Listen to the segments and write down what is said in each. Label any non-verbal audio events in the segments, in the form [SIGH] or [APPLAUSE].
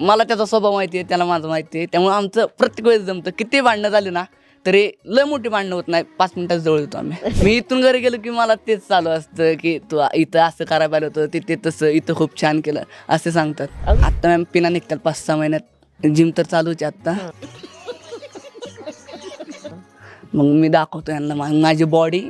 मला त्याचा स्वभाव माहिती आहे त्याला माझं माहिती आहे. त्यामुळे आमचं प्रत्येक वेळेस जमतं. किती भांडणं झाली ना तरी लय मोठी भांडणं होत नाही. पाच मिनिटात जवळ येतो आम्ही. [LAUGHS] मी इथून घरी गेलो की मला तेच चालू असतं की तू इथं असं करायला पाहिलं होतं तिथे तसं इथं खूप छान केलं असे सांगतात. आत्ता मॅम पिना निघतात पाच सहा महिन्यात. जिम तर चालूच आहे आत्ता मग मी दाखवतो यांना माझी बॉडी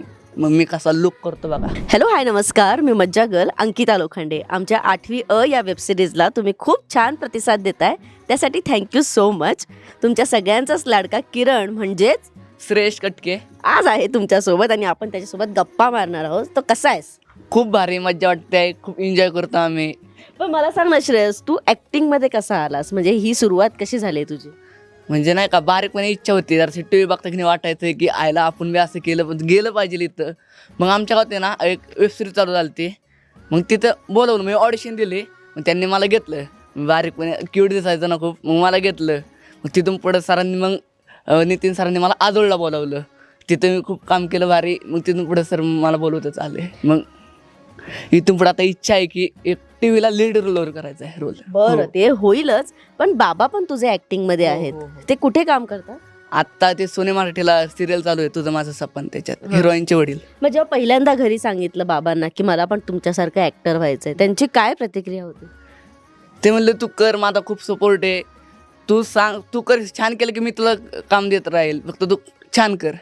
मग मी कसा लुक करतो बघा. हॅलो हाय नमस्कार. मी मज्जा गर्ल अंकिता लोखंडे. आमच्या आठवी अ या वेबसिरीजला तुम्ही खूप छान प्रतिसाद देताय. त्यासाठी थँक्यू सो मच तुमच्या सगळ्यांचाच लाडका किरण म्हणजेच श्रेयश कटके. आज आहे तुमच्यासोबत आणि आपण त्याच्यासोबत गप्पा मारणार आहोत. तो कसा आहेस? खूप भारी मज्जा वाटते. खूप एन्जॉय करतो आम्ही. पण मला सांग ना श्रेयस तू ॲक्टिंगमध्ये कसा आलास? म्हणजे ही सुरुवात कशी झाली तुझी? म्हणजे नाही का बारीकपणे इच्छा होती. जर टी व्ही बघता की नाही वाटायचं की आयला आपण बी असं केलं पण गेलं पाहिजे इथं. मग आमच्या गावात आहे ना एक वेबसिरीज चालू झाली ती मग तिथं बोलवलं मी ऑडिशन दिली. मग त्यांनी मला घेतलं. बारीकपणे क्यूट दिसायचं ना खूप मग मला घेतलं. मग तिथून पुढं सरांनी मग नितीन सरांनी मला आजोळला बोलावलं. तिथं मी खूप काम केलं भारी. मग तिथून पुढं सर मला बोलवतच आले. मग इथून पुढे आता इच्छा आहे की एक टी व्हीला लीड रोलवर करायचा आहे रोल बरं ते होईलच पण बाबा पण तुझे ऍक्टिंगमध्ये हो, आहेत. हो, हो. ते कुठे काम करतात? आत्ता ते सोने मराठीला सिरियल चालू आहे तुझं माझं सपन त्याच्यात. हिरोईनचे वडील. मग जेव्हा पहिल्यांदा घरी सांगितलं बाबांना की मला पण तुमच्यासारखं ऍक्टर व्हायचंय त्यांची काय प्रतिक्रिया होती? ते म्हणले तू कर माझा खूप सपोर्ट आहे. तू सांग तू कर छान केलं की मी तुला काम देत राहील. फक्त तू छान कर.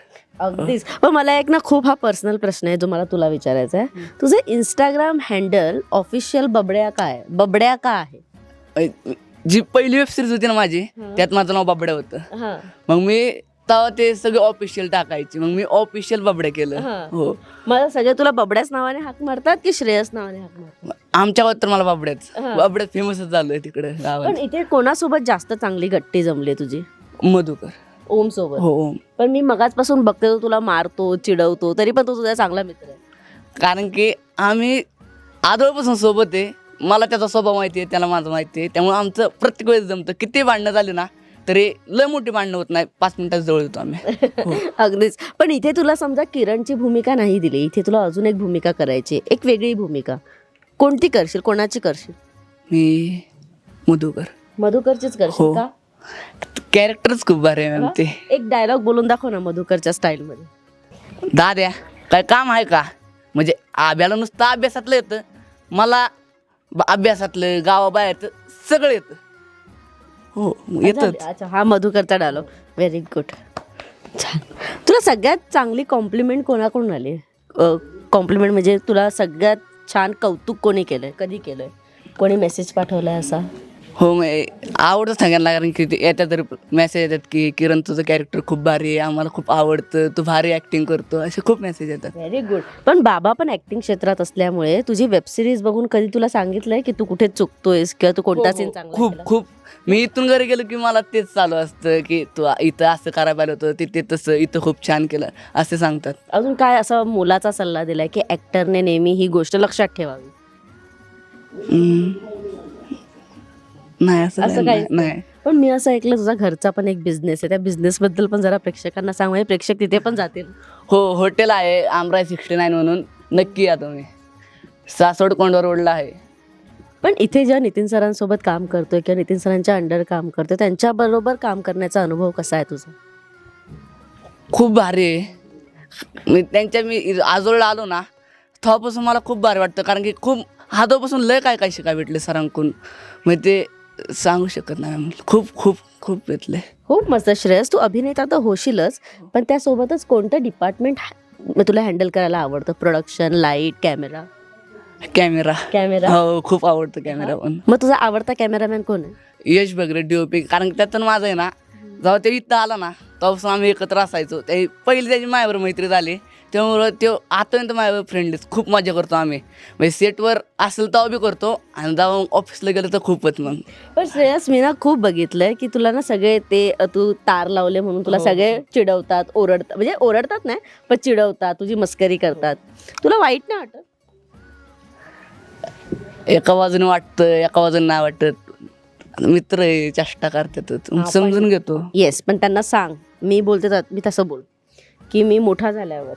अगदीच. पण मला एक ना खूप हा पर्सनल प्रश्न आहे जो मला तुला विचारायचा आहे. तुझं इंस्टाग्राम हँडल ऑफिशियल बबड्या काय बबड्या का आहे? जी पहिली वेब सिरीज होती ना माझी त्यात माझं नाव बाबड्या होतं. मग मी तेव्हा ते सगळे ऑफिशियल टाकायचे. मग मी ऑफिशियल बाबड्या केलं. हा. मला सगळे तुला बबड्याच नावाने हाक मारतात की श्रेयस नावाने हाक मारतात? आमच्या गावात तर मला बाबड्याच. बाबड्याच फेमसच झालं आहे तिकडे पण इथे कोणासोबत जास्त चांगली गट्टी जमली तुझी? मधुकर. ओम सोबत. हो ओम. पण मी मगाचपासून बघते तो तुला मारतो चिडवतो तरी पण तो तुझा चांगला मित्र आहे. कारण की आम्ही आदळपासून सोबत आहे. मला त्याचा स्वभाव माहिती आहे त्याला माझं माहिती आहे. त्यामुळे आमचं प्रत्येक वेळेस जमतं. किती भांडणं झाली ना तरी लय मोठी भांडणं होत नाही. पाच मिनिटात जवळ येतो आम्ही. हो. [LAUGHS] अगदीच. पण इथे तुला समजा किरणची भूमिका नाही दिली. इथे तुला अजून एक भूमिका करायची आहे. एक वेगळी भूमिका. कोणती करशील? कोणाची करशील? मी मधुकर. मधुकरचीच करशील हो. का? कॅरेक्टरच खूप भारी आहे मॅम ते. एक डायलॉग बोलून दाखव ना मधुकरच्या स्टाईल मध्ये. दाद्या काय काम आहे का? म्हणजे आब्याला नुसतं अभ्यासातलं येतं मला ब- अभ्यासातलं गावाबाहेरचं सगळं येतं. हो येतं अच्छा हा मधुकरचा डायलॉग व्हेरी गुड छान. तुला सगळ्यात चांगली कॉम्प्लिमेंट कोणाकडून आली? कॉम्प्लिमेंट म्हणजे तुला सगळ्यात छान कौतुक कोणी केलंय कधी केलंय? कोणी मेसेज पाठवलाय असा? हो मग आवडतं सगळ्यांना कारण की ते येतात तरी मेसेज येतात की किरण तुझं कॅरेक्टर खूप भारी आहे आम्हाला खूप आवडतं तू भारी ॲक्टिंग करतो असे खूप मेसेज येतात. व्हेरी गुड पण बाबा पण ऍक्टिंग क्षेत्रात असल्यामुळे तुझी वेब सिरीज बघून कधी तुला सांगितलंय की तू कुठे चुकतोयस किंवा तू कोणता सीन चांगला हो, खूप केला? खूप. मी इथून घरी गेलो की मला तेच चालू असतं की तू इथं असं करायला पाहिलं होतं तिथे तसं इथं खूप छान केलं असे सांगतात. अजून काय असा मोलाचा सल्ला दिलाय की ऍक्टरने नेहमी ही गोष्ट लक्षात ठेवावी? हम्म. नाही असं असं नाही, काहीच नाही पण मी असं ऐकलं तुझा घरचा पण एक बिझनेस आहे. त्या बिझनेस बद्दल पण जरा प्रेक्षकांना सांग म्हणजे प्रेक्षक तिथे पण जातील. हो हॉटेल आहे आमराय सिक्स्टी नाईन म्हणून. नक्की या तुम्ही. सासवड कोंडवा रोडला आहे. पण इथे जेव्हा नितीन सरांसोबत काम करतोय किंवा नितीन सरांच्या अंडर काम करतोय त्यांच्याबरोबर काम करण्याचा अनुभव कसा आहे तुझा? खूप भारी आहे. मी त्यांच्या मी आजोळला आलो ना तेव्हापासून मला खूप भारी वाटतं. कारण की खूप हातापासून लय काय काय शिकाय भेटले सरांकडून. म्हणजे ते सांगू शकत नाही. खूप खूप खूप भेटले खूप मस्त. श्रेयस तू अभिनेता तर होशीलच पण त्यासोबतच कोणतं डिपार्टमेंट तुला हँडल करायला आवडतं? Production light camera camera. Camera? हो खूप आवडतं कॅमेरा पण. मग तुझा आवडता कॅमेरामॅन कोण आहे? यश बगरे डी ओ पी कारण त्यातून माझं आहे ना जेव्हा ते इथं आला ना तेव्हापासून आम्ही एकत्र असायचो. ते पहिली त्याची माझ्यावर मैत्री झाली. त्यामुळं तो आतापर्यंत माझ्यावर फ्रेंडलीच खूप मजा करतो आम्ही. म्हणजे सेटवर असेल तेव्हा बी करतो. आणि जेव्हा ऑफिसला गेलं तर खूपच मग. पण श्रेयस मी ना खूप बघितलंय की तुला ना सगळे ते तू तार लावले म्हणून तुला हो. सगळे चिडवतात ओरडतात. म्हणजे ओरडतात नाही पण चिडवतात. तुझी मस्करी करतात. तुला वाईट नाही वाटत? एका बाजूने वाटतं एका बाजूने नाही वाटत. मित्र आहे चेष्टा करतात हा, समजून घेतो. येस पण त्यांना सांग मी बोलते तर मी तसं बोल की मी मोठा झाल्यावर.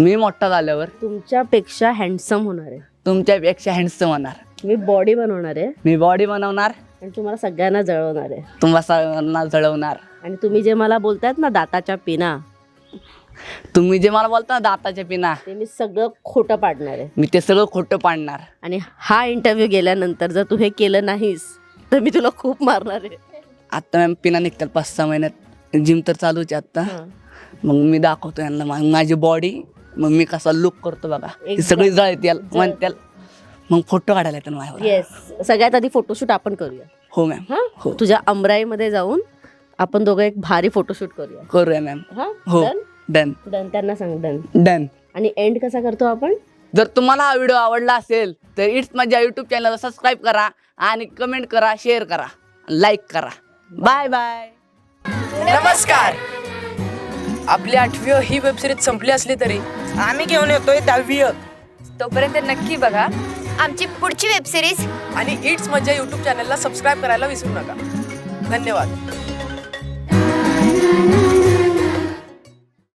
मी मोठा झाल्यावर? तुमच्यापेक्षा हँडसम होणार आहे. तुमच्यापेक्षा हँडसम होणार. मी बॉडी बनवणार आहे. मी बॉडी बनवणार? आणि तुम्हाला सगळ्यांना जळवणार आहे. तुम्हा सगळ्यांना जळवणार. आणि तुम्ही जे मला बोलतायत ना दाताच्या पिना. तुम्ही जे मला बोलता ना दाताच्या पिना. ते मी सगळं खोटं पाडणार आहे. मी ते सगळं खोटं पाडणार. आणि हा इंटरव्ह्यू गेल्यानंतर जर तू हे केलं नाहीस तर मी तुला खूप मारणार आहे. आता मॅम पिना निघतात पाच सहा महिन्यात. जिम तर चालूच आहे आता हां. मग मी दाखवतो यांना मा- माझी बॉडी मग मी कसा लुक करतो बघा. सगळी जळते म्हणत्याल मग फोटो काढायला येतात माझ्यावर. येस सगळ्यात आधी फोटोशूट आपण करूया. हो मॅम हा? हो. तुझ्या अमराईमध्ये जाऊन आपण दोघं एक भारी फोटोशूट करूया. करूया मॅम हा? हो. डन डन डन त्यांना सांग डन डन आणि एंड कसा करतो आपण? जर तुम्हाला हा व्हिडिओ आवडला असेल तर इट्स माझ्या युट्यूब चॅनलला सबस्क्राईब करा आणि कमेंट करा शेअर करा लाईक करा. बाय बाय नमस्कार. आपली आठवी ही वेबसिरीज संपली असली तरी आम्ही घेऊन येतोय दहावी. तोपर्यंत नक्की बघा आमची पुढची वेबसिरीज आणि इट्स माझ्या युट्यूब चॅनलला सबस्क्राईब करायला विसरू नका. धन्यवाद.